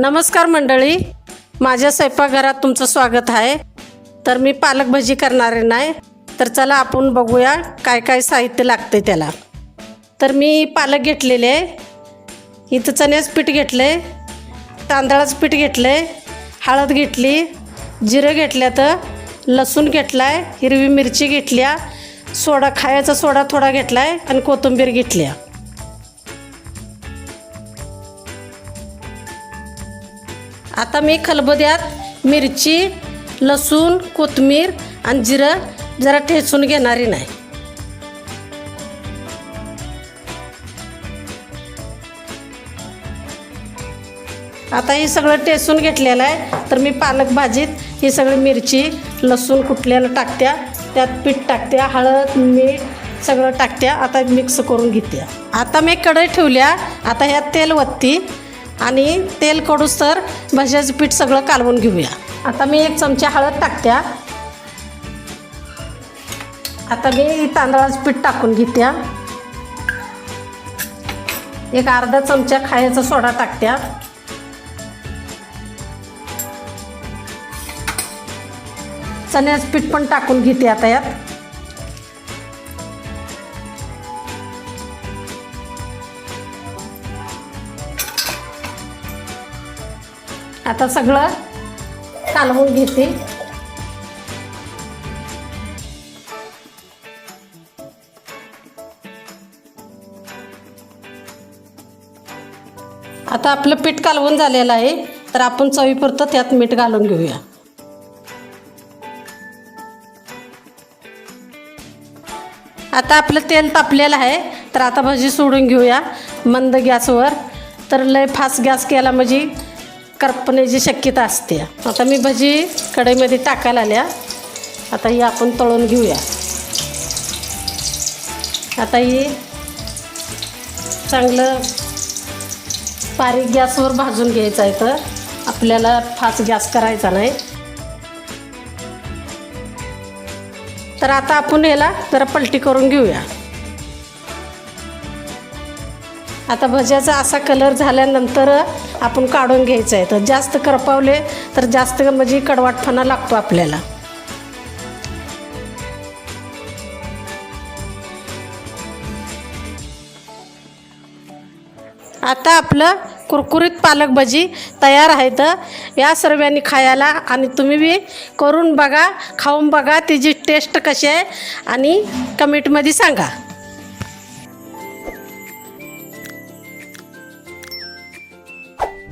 नमस्कार मंडळी. माझ्या स्वयंपाकघरात तुमचं स्वागत आहे. तर मी पालक भजी करणारे नाही. तर चला आपण बघूया काय काय साहित्य लागते त्याला. तर मी पालक घेतलेले आहे. इथं चण्याचं पीठ घेतलं आहे तांदळाचं पीठ घेतलं आहे हळद घेतली. जिरं घेतल्या तर लसूण घेतला आहे हिरवी मिरची घेतल्या. सोडा खायचा सोडा थोडा घेतला आहे आणि कोथिंबीर घेतल्या. आता मी खलबद्यात मिरची लसूण कोथमीर आणि जिरं जरा ठेचून घेणारी नाही. आता हे सगळं टेसून घेतलेलं आहे. तर मी पालक भाजीत ही सगळी मिरची लसूण कुटल्याला टाकत्या त्यात पीठ टाकत्या हळद मीठ सगळं टाकत्या. आता मिक्स करून घेते आता मी कढई ठेवल्या. आता ह्यात तेल वत्ती. आणि तेल कडूस तर भज्याचं पीठ सगळं कालवून घेऊया. आता मी एक चमचा हळद टाकत्या. आता मी तांदळाचं पीठ टाकून घेत्या. एक अर्धा चमचा खायचा सोडा टाकत्या. चण्याचं पीठ पण टाकून घेते आता यात. आता सगळं कालवून घेते. आता आपलं पीठ कालवून झालेलं आहे तर आपण चवीपुरतं त्यात मीठ घालून घेऊया. आता आपलं तेल तापलेलं आहे तर आता भजी सोडून घेऊया मंद गॅसवर. तर लय फास्ट गॅस केला म्हणजे करपण्याची शक्यता असते. आता मी भजी कढईमध्ये टाकायला आल्या. आता ही आपण तळून घेऊया. आता ही चांगलं बारीक गॅसवर भाजून घ्यायचं आहे तर. आपल्याला फास्ट गॅस करायचा नाही. तर आता आपण याला जरा पलटी करून घेऊया. आता भज्याचा असा कलर झाल्यानंतर आपण काढून घ्यायचं आहे. तर जास्त करपावले तर जास्त म्हणजे कडवाटपणा लागतो आपल्याला. आता आपलं कुरकुरीत पालक भजी तयार आहे तर या सर्वांनी खायला आणि तुम्ही बी करून बघा खाऊन बघा तिची टेस्ट कशी आहे आणि कमेंटमध्ये सांगा.